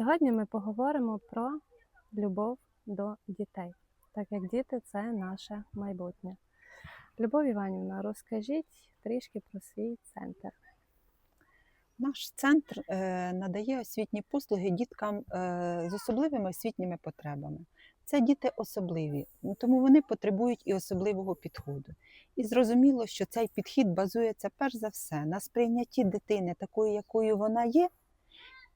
Сьогодні ми поговоримо про любов до дітей, так як діти це наше майбутнє. Любов Іванівна, розкажіть трішки про свій центр. Наш центр е, надає освітні послуги діткам е, з особливими освітніми потребами. Це діти особливі, ну, тому вони потребують і особливого підходу. І зрозуміло, що цей підхід базується перш за все на сприйнятті дитини такою, якою вона є,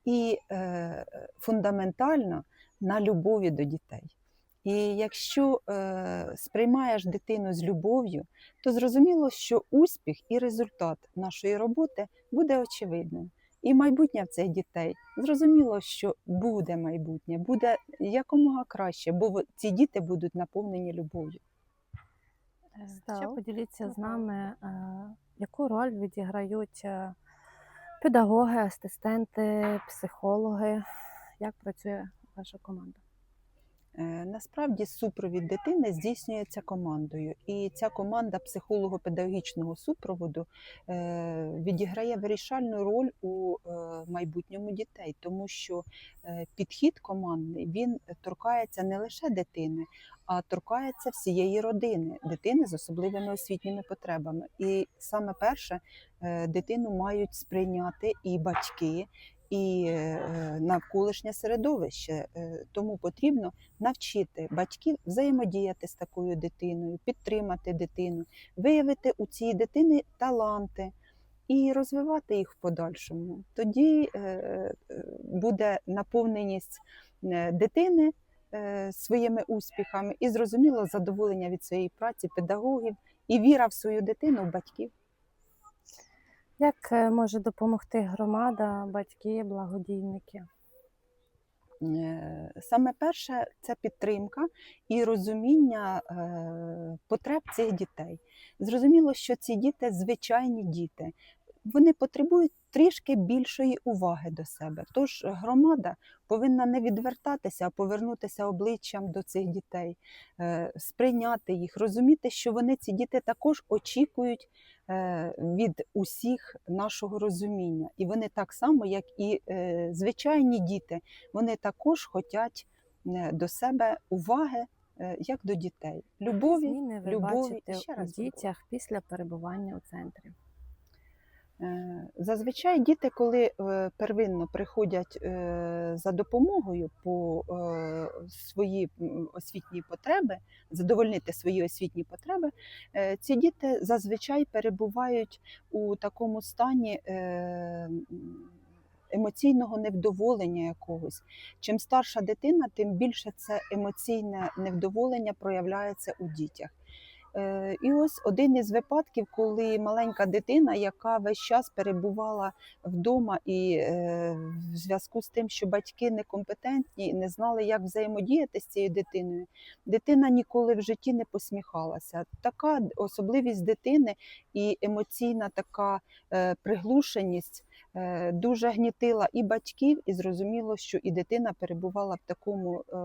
і е, фундаментально на любові до дітей. І якщо е, сприймаєш дитину з любов'ю, то зрозуміло, що успіх і результат нашої роботи буде очевидним. І майбутнє в цих дітей зрозуміло, що буде майбутнє, буде якомога краще, бо ці діти будуть наповнені любов'ю. Ще Став. поділіться з нами, е, яку роль відіграють е, педагоги, асистенти, психологи. Як працює ваша команда? Е, Насправді супровід дитини здійснюється командою, і ця команда психолого-педагогічного супроводу е, відіграє вирішальну роль у е, майбутньому дітей, тому що підхід командний він торкається не лише дитини, а торкається всієї родини, дитини з особливими освітніми потребами. І саме перше дитину мають сприйняти і батьки. І е, навколишнє середовище, Е, тому потрібно навчити батьків взаємодіяти з такою дитиною, підтримати дитину, виявити у цій дитини таланти і розвивати їх в подальшому. Тоді е, буде наповненість дитини своїми успіхами і зрозуміло задоволення від своєї праці педагогів і віра в свою дитину в батьків. Як е, може допомогти громада, батьки, благодійники? Е, Саме перше це підтримка і розуміння е, потреб цих дітей. Зрозуміло, що ці діти звичайні діти. Вони потребують трішки більшої уваги до себе. Тож громада повинна не відвертатися, а повернутися обличчям до цих дітей, сприйняти їх, розуміти, що вони ці діти також очікують від усіх нашого розуміння. І вони так само, як і е, звичайні діти, вони також хочуть до себе уваги, е, як до дітей. Любові, Зміни ви любові, бачите ще раз у дітях після перебування у центрі. Е, Зазвичай діти, коли е, первинно приходять е, за допомогою по свої освітні потреби, задовольнити свої освітні потреби, ці діти зазвичай перебувають у такому стані емоційного невдоволення якогось. Чим старша дитина, тим більше це емоційне невдоволення проявляється у дітях. Е, І ось один із випадків, коли маленька дитина, яка весь час перебувала вдома, і е, в зв'язку з тим, що батьки некомпетентні і не знали, як взаємодіяти з цією дитиною, дитина ніколи в житті не посміхалася. Така особливість дитини і емоційна така е, приглушеність дуже гнітила і батьків, і зрозуміло, що і дитина перебувала в такому е,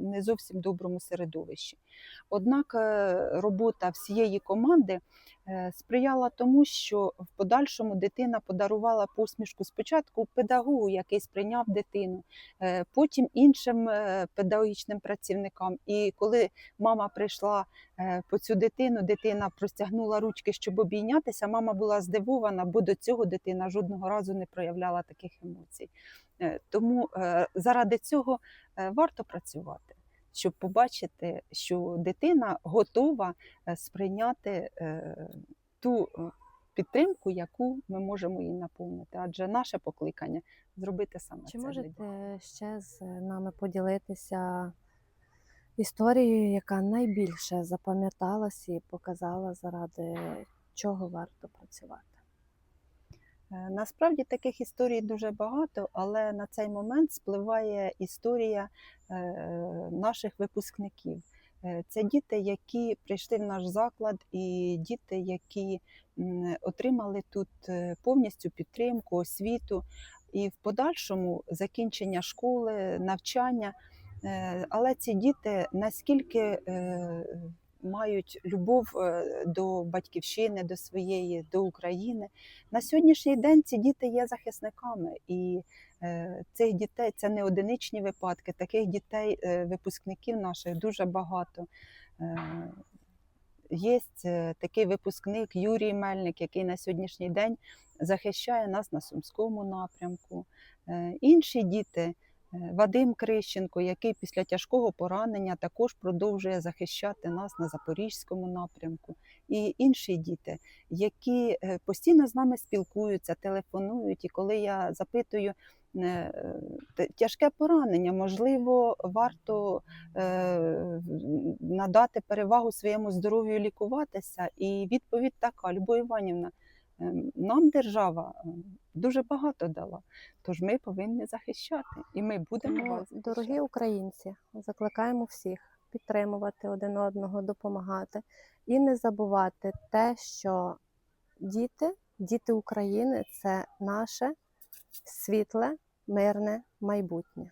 не зовсім доброму середовищі. Однак е, робота всієї команди е, сприяла тому, що в подальшому дитина подарувала посмішку спочатку педагогу, який сприйняв дитину, е, потім іншим е, педагогічним працівникам. І коли мама прийшла е, по цю дитину, дитина простягнула ручки, щоб обійнятися. Мама була здивована, бо до цього дитина жодного разу не проявляла таких емоцій. Е, Тому е, заради цього е, варто працювати щоб побачити, що дитина готова е, сприйняти е, ту е, підтримку, яку ми можемо їй наповнити. Адже наше покликання зробити саме Чи це. для можете ще з нами поділитися історією, яка найбільше запам'яталась і показала, заради чого варто працювати? Е, Насправді таких історій дуже багато, але на цей момент спливає історія е, наших випускників. Е, Це діти, які прийшли в наш заклад, і діти, які отримали тут повністю підтримку, освіту, і в подальшому закінчення школи, навчання. Але ці діти наскільки мають любов е, до батьківщини, до своєї, до України. На сьогоднішній день ці діти є захисниками, і Е, Цих дітей це не одиничні випадки. Таких дітей, е, випускників наших дуже багато. Є такий випускник Юрій Мельник, який на сьогоднішній день захищає нас на Сумському напрямку. Інші діти, Вадим Крищенко, який після тяжкого поранення також продовжує захищати нас на Запорізькому напрямку. І інші діти, які е, постійно з нами спілкуються, телефонують. І коли я запитую, е, тяжке поранення, можливо, варто е, надати перевагу своєму здоров'ю лікуватися. І відповідь така: Любов Іванівна, е, нам держава е, дуже багато дала, тож ми повинні захищати, і ми будемо Тому, вас дорогі українці, закликаємо всіх підтримувати один одного, допомагати. І не забувати те, що діти, діти України це наше світле, мирне майбутнє.